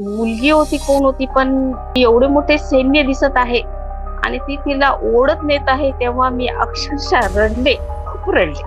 मुलगी होती कोण होती पण एवढे मोठे सैन्य दिसत आहे आणि ती तिला ओढत नेत आहे तेव्हा मी अक्षरशः रडले खूप रडले.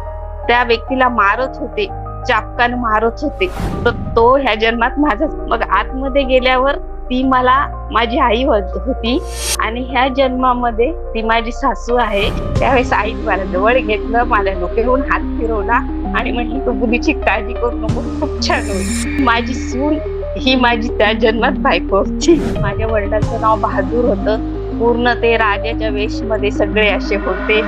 त्या व्यक्तीला मारत होते चापकान मारत होते. तर तो ह्या जन्मात माझा मग आतमध्ये गेल्यावर ती मला माझी आई हो, होती आणि ह्या जन्मामध्ये ती माझी सासू आहे. त्यावेळेस आई मला जवळ घेतलं मला डोक्यावरून हात फिरवला आणि म्हटली तू मुलीची काळजी करू नको खूप छान होईल. माझी सून ही माझी त्या जन्मात बायको होती. माझ्या वडिलांचं नाव बहादूर होतं. पूर्ण ते राजाच्या वेशमध्ये सगळे असे होते.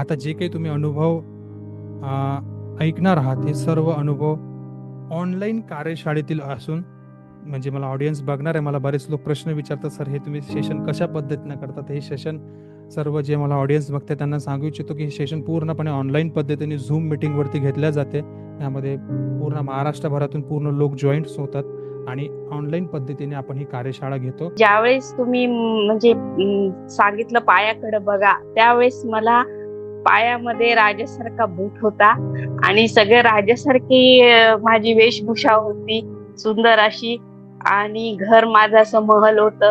आता जे काही तुम्ही अनुभव ऐकणार आहात हे सर्व अनुभव ऑनलाईन कार्यशाळेतील असून म्हणजे मला ऑडियन्स बघणार आहे मला बरेच लोक प्रश्न विचारतात सर हे तुम्ही सेशन कशा पद्धतीनं करतात हे सेशन सर्व जे मला ऑडियन्स बघते त्यांना सांगू इच्छितो की हे सेशन पूर्णपणे ऑनलाईन पद्धतीने झूम मिटिंगवरती घेतल्या जाते. यामध्ये पूर्ण महाराष्ट्रभरातून पूर्ण लोक जॉईंट्स होतात आणि ऑनलाईन पद्धतीने आपण ही कार्यशाळा घेतो. ज्यावेळेस तुम्ही म्हणजे सांगितलं पायाकडे बघा त्यावेळेस मला पायामध्ये राजासारखा बूट होता आणि सगळे राजासारखी माझी वेशभूषा होती सुंदर अशी. आणि घर माझं असं महल होत.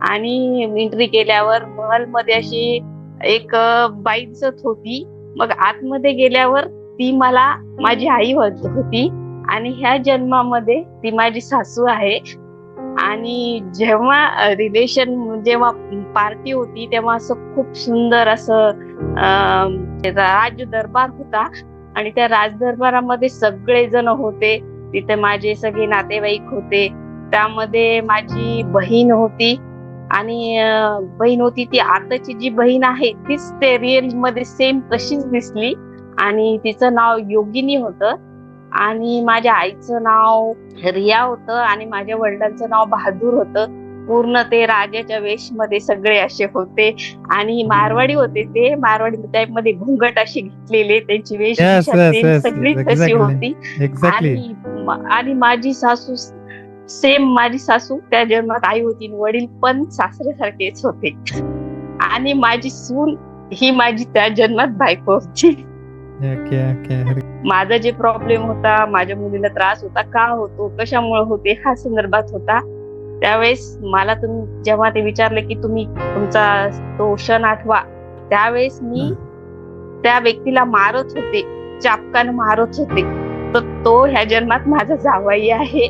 आणि एंट्री केल्यावर महलमध्ये अशी एक अ, बाई दिसत होती. मग आतमध्ये गेल्यावर ती मला माझी आई होती. आणि ह्या जन्मामध्ये ती माझी सासू आहे. आणि जेव्हा रिलेशन जेव्हा पार्टी होती तेव्हा असं खूप सुंदर असं राज दरबार होता. आणि त्या राज दरबारामध्ये सगळे जण होते. तिथे माझे सगळे नातेवाईक होते. त्यामध्ये माझी बहीण होती. आणि बहीण होती ती आताची जी बहीण आहे तीच ते रिअलमध्ये सेम तशीच दिसली. आणि तिचं नाव योगिनी होतं. आणि माझ्या आईचं नाव रिया होतं. आणि माझ्या वडिलांचं नाव बहादूर होतं. पूर्ण ते राजाच्या वेशमध्ये सगळे असे होते. आणि मारवाडी होते ते. मारवाडी टाईपमध्ये घुंगट असे घेतलेले त्यांची yes, सगळी तशी. होती. आणि आणि माझी सासू सेम माझी सासू त्या जन्मात आई होती वडील पण सासऱ्यासारखेच होते. आणि माझी सून ही माझी त्या जन्मात बायको होती. माझा जे प्रॉब्लेम होता माझ्या मुलीला त्रास होता का होतो कशामुळे होते हा संदर्भात होता. त्यावेळेस मला तुम्ही जेव्हा ते विचारले की तुम्ही तुमचा तो क्षण आठवा त्यावेळेस मी त्या व्यक्तीला मारत होते चापकान मारत होते. तर तो ह्या जन्मात माझा जावाई आहे.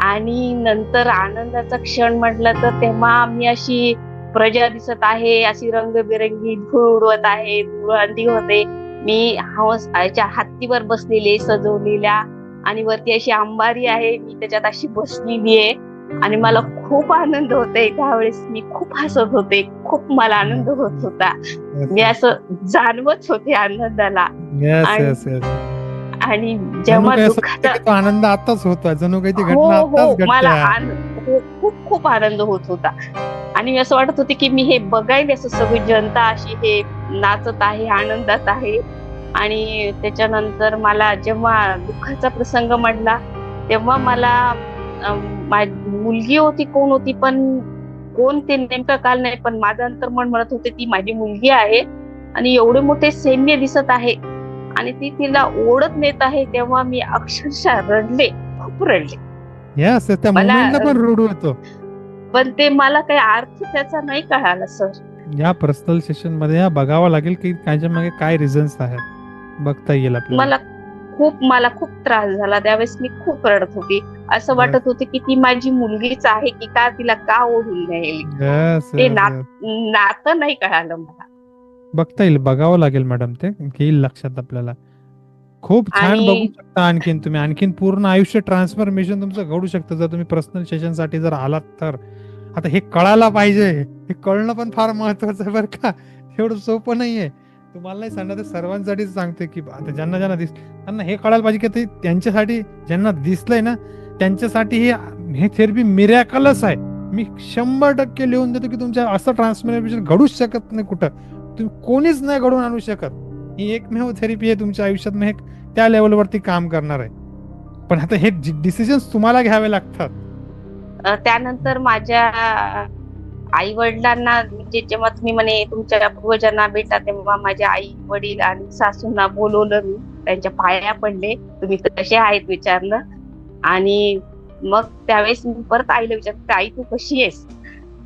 आणि नंतर आनंदाचा क्षण म्हटलं तर तेव्हा मी अशी प्रजा दिसत आहे अशी रंगबिरंगी धूळ उडवत आहे धुळांडी होते. मी हंस याच्या हत्तीवर बसलेले सजवलेल्या आणि वरती अशी अंबारी आहे. मी त्याच्यात अशी बसलेली आहे आणि मला खूप आनंद होतोय. त्यावेळेस मी खूप हसत होते. खूप मला आनंद होत होता. मी असं जाणवत होते आनंदाला. आणि आणि जेव्हा दुःखाचा तो आनंद आताच होतोय. जणू काही हो हो. मला हो, खूप खूप आनंद होत होता. आणि मी असं वाटत होते की मी हे बघायला असं सगळी जनता अशी हे नाचत आहे आनंदात आहे. आणि त्याच्यानंतर मला जेव्हा दुःखाचा प्रसंग म्हटला तेव्हा मला मुलगी होती कोण होती पण कोण ते नेमकं काल नाही पण माझं अंतर्मन म्हणत होते ती माझी मुलगी आहे. आणि एवढे मोठे सैन्य दिसत आहे. आणि ती तिला ओढत नेत आहे तेव्हा मी अक्षरशः रडले खूप रडले. त्या मला- पण रडू येतो. पण ते मला काही अर्थ त्याचा नाही कळाला सर. या पर्सनल सेशनमध्ये या बघावं लागेल की त्याच्यामागे काय रिझन्स आहेत बघता येईल आपल्याला. मला खूप मला खूप त्रास झाला. त्यावेळेस मी खूप रडत होती. असं वाटत होते की ती माझी मुलगीच आहे की का तिला का ओढून नाही Yes, ते yes, ना- yes. नातं नाही कळालं मला. बघता येईल बघावं लागेल मॅडम ते. येईल लक्षात आपल्याला. खूप छान आणि- बघू शकता आणखीन तुम्ही. आणखीन पूर्ण आयुष्य ट्रान्सफॉर्मेशन तुमचं घडू शकतं. जर तुम्ही पर्सनल सेशनसाठी जर आलात तर. आता हे कळायला पाहिजे. हे कळणं पण फार महत्वाचं आहे बरं का. एवढं सोपं नाहीये. तुम्हाला नाही सांगणार ते सर्वांसाठीच सांगते की आता ज्यांना ज्यांना दिस त्यांना हे कळायला पाहिजे की ते त्यांच्यासाठी ज्यांना दिसलंय ना त्यांच्यासाठी हे हे थेरपी मिरॅकलच आहे. मी शंभर टक्के लिहून देतो की तुमच्या असं ट्रान्सफॉर्मेशन घडूच शकत नाही कुठं. तुम्ही कोणीच नाही घडून आणू शकत. ही एकमेव थेरपी आहे तुमच्या आयुष्यात मग हे त्या लेवलवरती काम करणार आहे. पण आता हे डिसिजन तुम्हाला घ्यावे लागतात. त्यानंतर माझ्या आई वडिलांना म्हणजे जेव्हा तुम्ही म्हणे तुमच्या पूर्वजांना भेटा तेव्हा माझ्या आई वडील आणि सासूंना बोलवलं मी. त्यांच्या पाया पडले. तुम्ही कसे आहेत विचारलं. आणि मग त्यावेळेस मी परत आईला विचारलं आई तू कशी आहेस?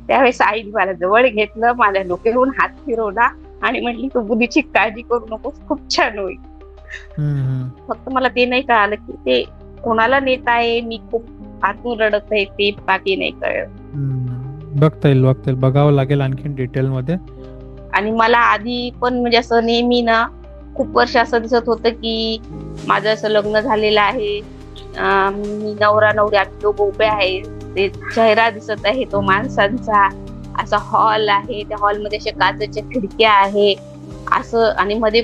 त्यावेळेस आईने मला जवळ घेतलं माझ्या डोक्यावरून हात फिरवला आणि म्हटली तू मुलीची काळजी करू नकोस खूप छान होईल. फक्त मला ते नाही कळालं की ते कोणाला नेत आहे मी खूप आतून रडत आहे ते बाकी नाही कळलं. बघता येईल बघता येईल. बघावं लागेल आणखीन डिटेल मध्ये. आणि मला आधी पण म्हणजे असं नेहमी ना खूप वर्ष असं दिसत होतं की माझं असं लग्न झालेलं आहे. मी नवरा नवरी आम्ही दोघं उभे आहे ते चेहरा दिसत आहे तो माणसांचा. असा हॉल आहे. त्या हॉलमध्ये अशा काचेच्या खिडक्या आहे. असं आणि मध्ये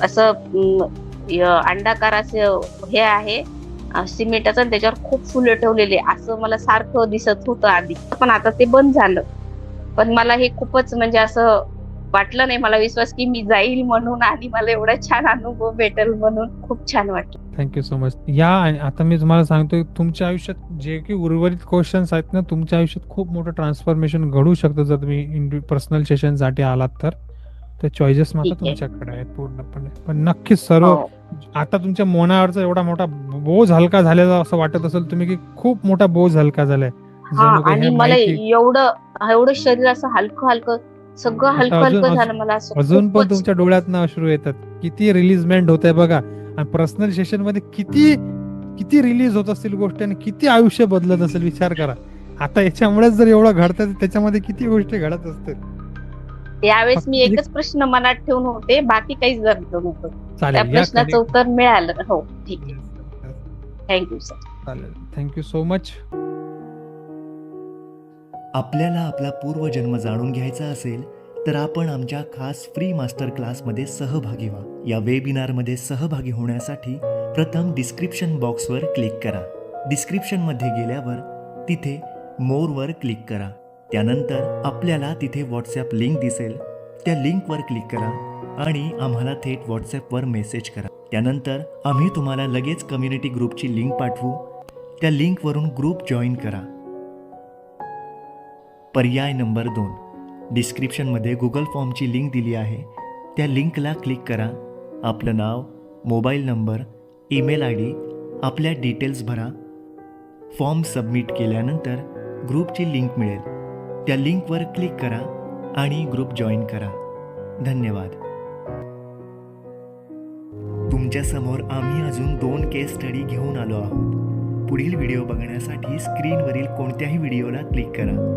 असं अंडाकार य- अंडाकाराचं हे आहे. सिमेंटाचं त्याच्यावर खूप फुलं ठेवलेले असं मला सारखं दिसत होतं आधी. पण आता ते बंद झालं. पण मला हे खूपच म्हणजे असं वाटलं नाही मला विश्वास की मी जाईल म्हणून आणि मला एवढा छान अनुभव भेटेल म्हणून खूप छान वाटलं. थँक्यू सो मच या आता मी तुम्हाला सांगतोय तुमच्या आयुष्यात जे काही उर्वरित क्वेश्चन्स आहेत ना तुमच्या आयुष्यात खूप मोठं ट्रान्सफॉर्मेशन घडू शकतं जर तुम्ही पर्सनल सेशनसाठी आलात तर. ते चॉईसेस मात्र. तुमच्याकडे आहेत पूर्णपणे. पण नक्कीच सर्व हो. आता तुमच्या मनावरचा एवढा मोठा बोज हलका झालेला असं वाटत असेल तुम्ही की खूप मोठा बोज हलका झालाय. आणि मला एवढं एवढं शरीर असं हलकं हलकं सगळं हलकं अजून- हलकं झालं मला असं अजून पण. तुमच्या डोळ्यात अश्रू येतात. किती रिलीजमेंट होत आहे बघा. आणि पर्सनल सेशनमध्ये किती किती रिलीज होत असतील गोष्टी आणि किती आयुष्य बदलत असेल विचार करा. आता याच्यामुळेच जर एवढं घडतं त्याच्यामध्ये किती गोष्टी घडत असतील? त्यावेळेस मी एकच प्रश्न मनात ठेवून होते. बाकी काहीच नव्हतं. त्या प्रश्नाचं उत्तर मिळालं. हो ठीक आहे. थँक्यू सर चालेल. थँक्यू सो मच आपल्याला आपला पूर्वजन्म जाणून घ्यायचा असेल तर आपण आमच्या खास फ्री मास्टर क्लासमध्ये सहभागी व्हा. या वेबिनारमध्ये सहभागी होण्यासाठी प्रथम डिस्क्रिप्शन बॉक्सवर क्लिक करा. डिस्क्रिप्शनमध्ये गेल्यावर तिथे मोरवर क्लिक करा. त्यानंतर आपल्याला तिथे व्हॉट्सॲप लिंक दिसेल. त्या लिंकवर क्लिक करा आणि आम्हाला थेट व्हॉट्सॲपवर मेसेज करा. त्यानंतर आम्ही तुम्हाला लगेच कम्युनिटी ग्रुपची लिंक पाठवू. त्या लिंकवरून ग्रुप जॉईन करा. पर्याय नंबर दोन. डिस्क्रिप्शनमध्ये गुगल फॉर्मची लिंक दिली आहे. त्या लिंकला क्लिक करा. आपलं नाव mobile number email I D आपल्या डिटेल्स भरा. फॉर्म सबमिट केल्यानंतर ग्रुपची लिंक मिळेल. त्या लिंकवर क्लिक करा आणि ग्रुप जॉईन करा. धन्यवाद. तुमच्यासमोर आम्ही अजून दोन केस स्टडी घेऊन आलो आहोत. पुढील व्हिडिओ बघण्यासाठी स्क्रीनवरील कोणत्याही व्हिडिओला क्लिक करा.